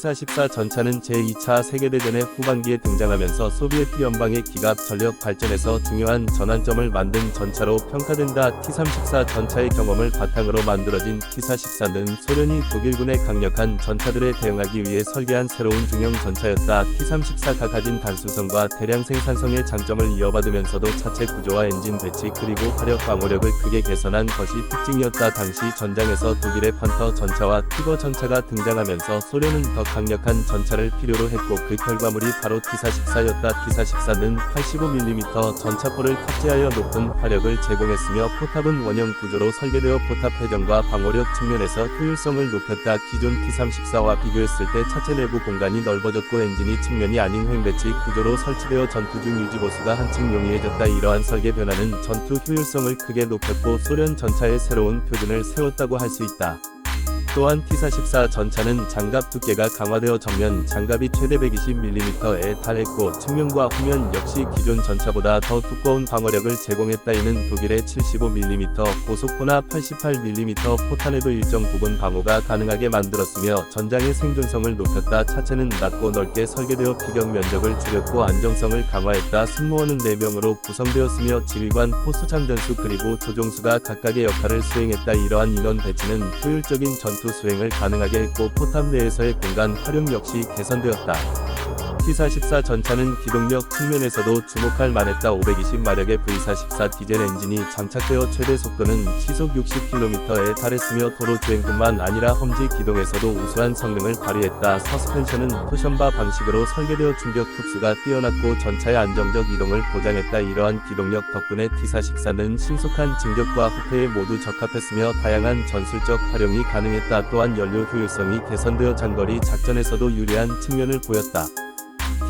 T-44 전차는 제2차 세계대전의 후반기에 등장하면서 소비에트 연방의 기갑 전력 발전에서 중요한 전환점을 만든 전차로 평가된다. T-34 전차의 경험을 바탕으로 만들어진 T-44는 소련이 독일군의 강력한 전차들에 대응하기 위해 설계한 새로운 중형 전차였다. T-34가 가진 단순성과 대량 생산성의 장점을 이어받으면서도 차체 구조와 엔진 배치 그리고 화력 방어력을 크게 개선한 것이 특징이었다. 당시 전장에서 독일의 판터 전차와 티거 전차가 등장하면서 소련은 더 강력한 전차를 필요로 했고 그 결과물이 바로 T-44였다. T-44는 85mm 전차포를 탑재하여 높은 화력을 제공했으며 포탑은 원형 구조로 설계되어 포탑 회전과 방어력 측면에서 효율성을 높였다. 기존 T-34와 비교했을 때 차체 내부 공간이 넓어졌고 엔진이 측면이 아닌 횡배치 구조로 설치되어 전투 중 유지 보수가 한층 용이해졌다. 이러한 설계 변화는 전투 효율성을 크게 높였고 소련 전차의 새로운 표준을 세웠다고 할 수 있다. 또한 T-44 전차는 장갑 두께가 강화되어 정면 장갑이 최대 120mm에 달했고 측면과 후면 역시 기존 전차보다 더 두꺼운 방어력을 제공했다. 이는 독일의 75mm 고속포나 88mm 포탄에도 일정 부분 방어가 가능하게 만들었으며 전장의 생존성을 높였다. 차체는 낮고 넓게 설계되어 피격 면적을 줄였고 안정성을 강화했다. 승무원은 4명으로 구성되었으며 지휘관, 포수 장 전수 그리고 조종수가 각각의 역할을 수행했다. 이러한 인원 배치는 효율적인 전투 수행을 가능하게 했고 포탑 내에서의 공간 활용 역시 개선되었다. T-44 전차는 기동력 측면에서도 주목할 만했다. 520마력의 V-44 디젤 엔진이 장착되어 최대 속도는 시속 60km에 달했으며 도로 주행뿐만 아니라 험지 기동에서도 우수한 성능을 발휘했다. 서스펜션은 쿠션바 방식으로 설계되어 충격 흡수가 뛰어났고 전차의 안정적 이동을 보장했다. 이러한 기동력 덕분에 T-44는 신속한 진격과 후퇴에 모두 적합했으며 다양한 전술적 활용이 가능했다. 또한 연료 효율성이 개선되어 장거리 작전에서도 유리한 측면을 보였다.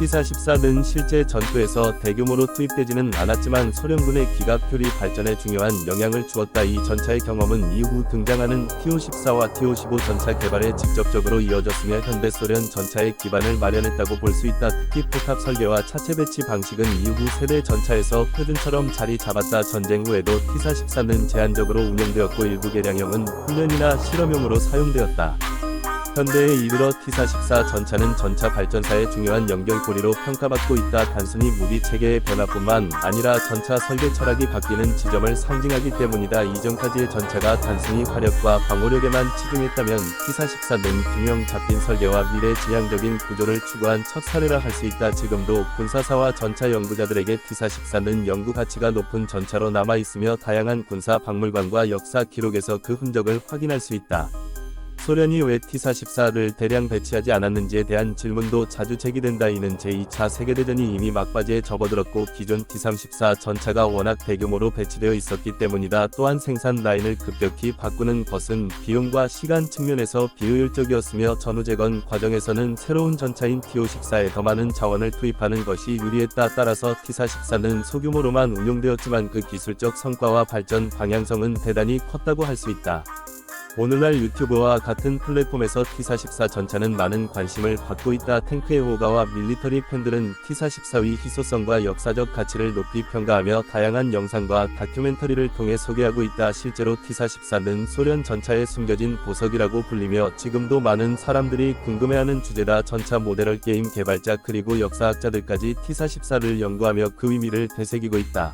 T-44는 실제 전투에서 대규모로 투입되지는 않았지만 소련군의 기갑 효리 발전에 중요한 영향을 주었다. 이 전차의 경험은 이후 등장하는 T-54와 T-55 전차 개발에 직접적으로 이어졌으며 현대 소련 전차의 기반을 마련했다고 볼 수 있다. 특히 포탑 설계와 차체 배치 방식은 이후 세대 전차에서 표준처럼 자리 잡았다. 전쟁 후에도 T-44는 제한적으로 운용되었고 일부 개량형은 훈련이나 실험용으로 사용되었다. 현대에 이르러 T-44 전차는 전차 발전사의 중요한 연결고리로 평가받고 있다. 단순히 무기 체계의 변화뿐만 아니라 전차 설계 철학이 바뀌는 지점을 상징하기 때문이다. 이전까지의 전차가 단순히 화력과 방어력에만 치중했다면 T-44는 균형 잡힌 설계와 미래 지향적인 구조를 추구한 첫 사례라 할 수 있다. 지금도 군사사와 전차 연구자들에게 T-44는 연구 가치가 높은 전차로 남아 있으며 다양한 군사 박물관과 역사 기록에서 그 흔적을 확인할 수 있다. 소련이 왜 T-44를 대량 배치하지 않았는지에 대한 질문도 자주 제기된다. 이는 제2차 세계대전이 이미 막바지에 접어들었고 기존 T-34 전차가 워낙 대규모로 배치되어 있었기 때문이다. 또한 생산 라인을 급격히 바꾸는 것은 비용과 시간 측면에서 비효율적이었으며 전후 재건 과정에서는 새로운 전차인 T-54에 더 많은 자원을 투입하는 것이 유리했다. 따라서 T-44는 소규모로만 운용되었지만 그 기술적 성과와 발전 방향성은 대단히 컸다고 할 수 있다. 오늘날 유튜브와 같은 플랫폼에서 T-44 전차는 많은 관심을 받고 있다. 탱크의 호가와 밀리터리 팬들은 T-44의 희소성과 역사적 가치를 높이 평가하며 다양한 영상과 다큐멘터리를 통해 소개하고 있다. 실제로 T-44는 소련 전차에 숨겨진 보석이라고 불리며 지금도 많은 사람들이 궁금해하는 주제다. 전차 모델럴 게임 개발자 그리고 역사학자들까지 T-44를 연구하며 그 의미를 되새기고 있다.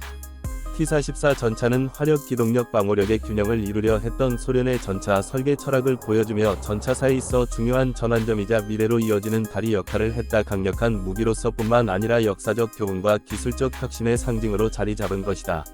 T-44 전차는 화력 기동력 방어력의 균형을 이루려 했던 소련의 전차 설계 철학을 보여주며 전차사에 있어 중요한 전환점이자 미래로 이어지는 다리 역할을 했다. 강력한 무기로서뿐만 아니라 역사적 교훈과 기술적 혁신의 상징으로 자리 잡은 것이다.